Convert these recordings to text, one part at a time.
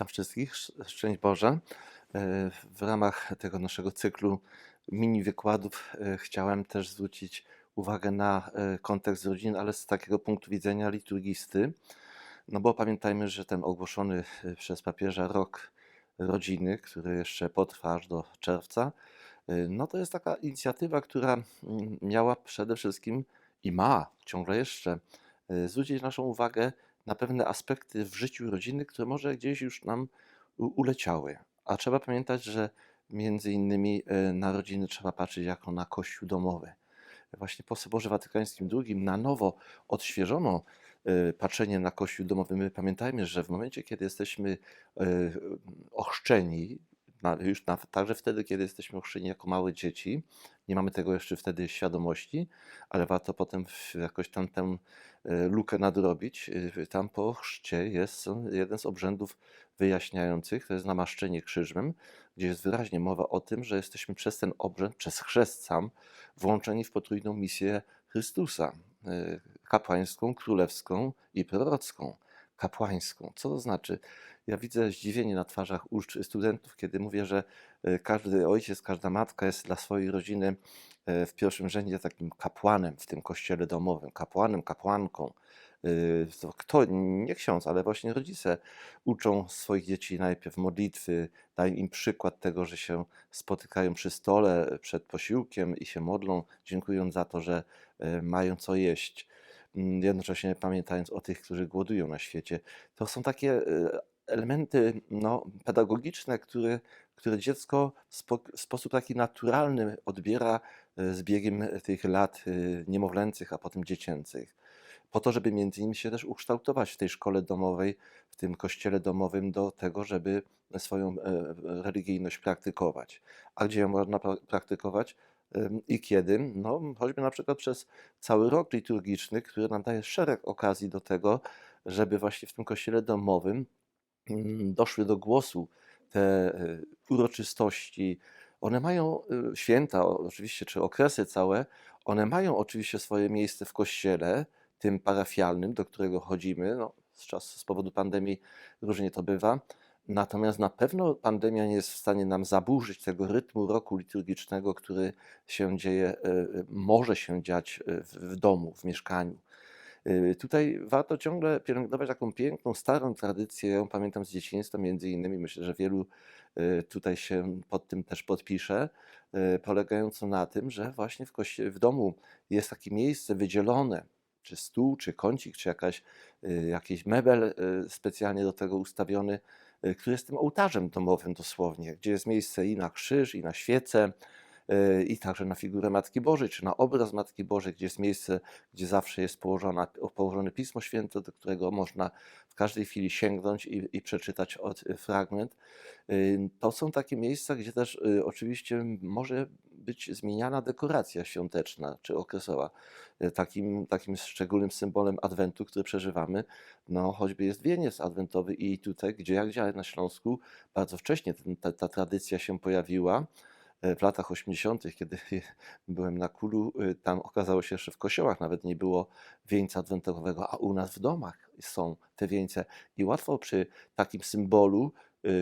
Witam wszystkich, Sz- szczęść Boże. E, W ramach tego naszego cyklu mini wykładów e, chciałem też zwrócić uwagę na e, kontekst rodziny, ale z takiego punktu widzenia liturgisty. No bo pamiętajmy, że ten ogłoszony przez papieża rok rodziny, który jeszcze potrwa aż do czerwca, no to jest taka inicjatywa, która miała przede wszystkim i ma ciągle jeszcze zwrócić naszą uwagę na pewne aspekty w życiu rodziny, które może gdzieś już nam uleciały. A trzeba pamiętać, że między innymi e, na rodziny trzeba patrzeć jako na kościół domowy. Właśnie po Soborze Watykańskim II na nowo odświeżono e, patrzenie na kościół domowy. My pamiętajmy, że w momencie, kiedy jesteśmy e, ochrzczeni, już na, także wtedy, kiedy jesteśmy ochrzczeni jako małe dzieci, nie mamy tego jeszcze wtedy świadomości, ale warto potem jakoś tam tę e, lukę nadrobić. E, Tam po chrzcie jest jeden z obrzędów wyjaśniających, to jest namaszczenie krzyżem, gdzie jest wyraźnie mowa o tym, że jesteśmy przez ten obrzęd, przez chrzest sam, włączeni w potrójną misję Chrystusa, e, kapłańską, królewską i prorocką. Kapłańską. Co to znaczy? Ja widzę zdziwienie na twarzach ucz- studentów, kiedy mówię, że e, każdy ojciec, każda matka jest dla swojej rodziny e, w pierwszym rzędzie takim kapłanem w tym kościele domowym, kapłanem, kapłanką. To Kto? Nie ksiądz, ale właśnie rodzice uczą swoich dzieci najpierw modlitwy, dają im przykład tego, że się spotykają przy stole przed posiłkiem i się modlą, dziękując za to, że e, mają co jeść, jednocześnie pamiętając o tych, którzy głodują na świecie. To są takie e, elementy no, pedagogiczne, które, które dziecko w spo, w sposób taki naturalny odbiera e, z biegiem tych lat e, niemowlęcych, a potem dziecięcych po to, żeby między innymi się też ukształtować w tej szkole domowej, w tym kościele domowym do tego, żeby swoją religijność praktykować. A gdzie ją można pra- praktykować i kiedy? No, choćby na przykład przez cały rok liturgiczny, który nam daje szereg okazji do tego, żeby właśnie w tym kościele domowym mm, doszły do głosu te e, uroczystości. One mają e, święta, oczywiście, czy okresy całe, one mają oczywiście swoje miejsce w kościele, tym parafialnym, do którego chodzimy. No, z, czas, z powodu pandemii różnie to bywa. Natomiast na pewno pandemia nie jest w stanie nam zaburzyć tego rytmu roku liturgicznego, który się dzieje, e, e, może się dziać e, w, domu, w mieszkaniu. Tutaj warto ciągle pielęgnować taką piękną, starą tradycję. Ja pamiętam z dzieciństwa, między innymi. Myślę, że wielu tutaj się pod tym też podpisze, polegającą na tym, że właśnie w, koście- w domu jest takie miejsce wydzielone, czy stół, czy kącik, czy jakaś, jakiś mebel specjalnie do tego ustawiony, który jest tym ołtarzem domowym dosłownie, gdzie jest miejsce i na krzyż, i na świecę, y, i także na figurę Matki Bożej, czy na obraz Matki Bożej, gdzie jest miejsce gdzie zawsze jest położona, położone Pismo Święte, do którego można w każdej chwili sięgnąć i, i przeczytać od, fragment. Y, To są takie miejsca, gdzie też y, oczywiście może być zmieniana dekoracja świąteczna czy okresowa. Y, Takim, takim szczególnym symbolem Adwentu, który przeżywamy, no choćby jest wieniec adwentowy i tutaj, gdzie jak gdzie na Śląsku, bardzo wcześnie ten, ta, ta tradycja się pojawiła e, w latach 80., kiedy byłem na Kulu, y, tam okazało się, że w kościołach nawet nie było wieńca adwentowego, a u nas w domach są te wieńce. I łatwo przy takim symbolu,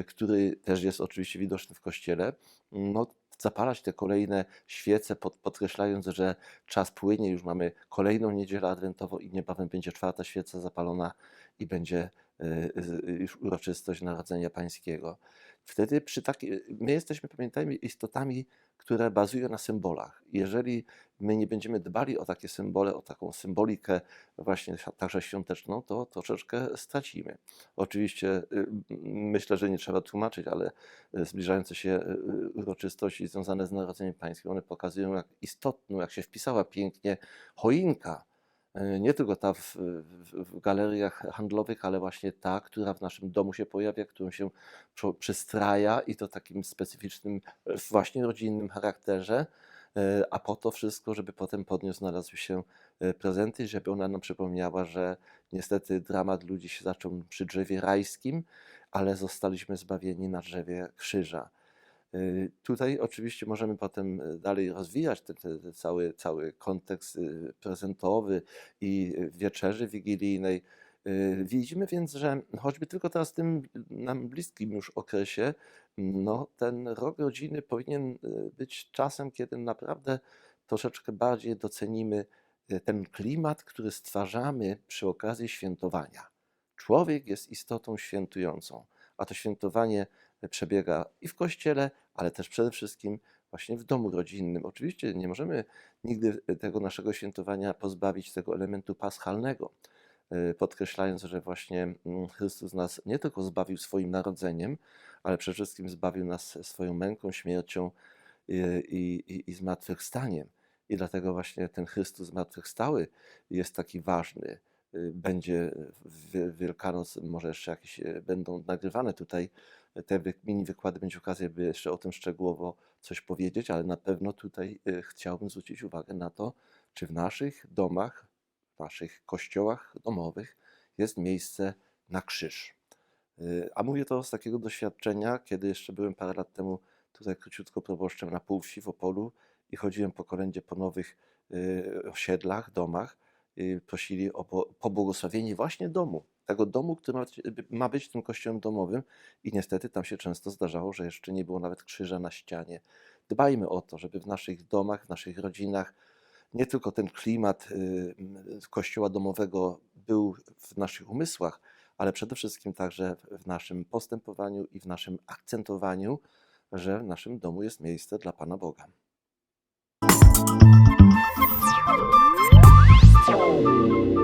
który też jest oczywiście widoczny w kościele, no, zapalać te kolejne świece, pod, podkreślając, że czas płynie, już mamy kolejną niedzielę adwentową i niebawem będzie czwarta świeca zapalona i będzie już uroczystość Narodzenia Pańskiego. Wtedy przy takiej, my jesteśmy, pamiętajmy, istotami, które bazują na symbolach. Jeżeli my nie będziemy dbali o takie symbole, o taką symbolikę właśnie także świąteczną, to troszeczkę stracimy. Oczywiście y, myślę, że nie trzeba tłumaczyć, ale y, zbliżające się y, y, uroczystości związane z Narodzeniem Pańskim, one pokazują, jak istotną, jak się wpisała pięknie choinka. Y, Nie tylko ta w, w, galeriach handlowych, ale właśnie ta, która w naszym domu się pojawia, którą się przy- przystraja i to takim specyficznym, e, właśnie rodzinnym charakterze, e, a po to wszystko, żeby potem pod nią znalazły się e, prezenty, żeby ona nam przypomniała, że niestety dramat ludzi się zaczął przy drzewie rajskim, ale zostaliśmy zbawieni na drzewie krzyża. Y, Tutaj oczywiście możemy potem y, dalej rozwijać ten, ten, cały, cały kontekst y, prezentowy i wieczerzy wigilijnej. Widzimy więc, że choćby tylko teraz w tym nam bliskim już okresie, no, ten rok rodziny powinien być czasem, kiedy naprawdę troszeczkę bardziej docenimy ten klimat, który stwarzamy przy okazji świętowania. Człowiek jest istotą świętującą, a to świętowanie przebiega i w kościele, ale też przede wszystkim właśnie w domu rodzinnym. Oczywiście nie możemy nigdy tego naszego świętowania pozbawić tego elementu paschalnego, y, podkreślając, że właśnie mm, Chrystus nas nie tylko zbawił swoim narodzeniem, ale przede wszystkim zbawił nas swoją męką, śmiercią y, i, i, i zmartwychwstaniem. I dlatego właśnie ten Chrystus zmartwychwstały jest taki ważny. Y, Będzie w Wielkanoc, może jeszcze jakieś y, będą nagrywane tutaj te wy- mini wykłady, będzie okazja, by jeszcze o tym szczegółowo coś powiedzieć, ale na pewno tutaj y, chciałbym zwrócić uwagę na to, czy w naszych domach, w naszych kościołach domowych jest miejsce na krzyż. Y, A mówię to z takiego doświadczenia, kiedy jeszcze byłem parę lat temu tutaj króciutko proboszczem na półwsi w Opolu i chodziłem po kolędzie po nowych y, osiedlach, domach. Y, Prosili o po- pobłogosławienie właśnie domu, tego domu, który ma być, tym kościołem domowym i niestety tam się często zdarzało, że jeszcze nie było nawet krzyża na ścianie. Dbajmy o to, żeby w naszych domach, w naszych rodzinach nie tylko ten klimat y, kościoła domowego był w naszych umysłach, ale przede wszystkim także w naszym postępowaniu i w naszym akcentowaniu, że w naszym domu jest miejsce dla Pana Boga. Música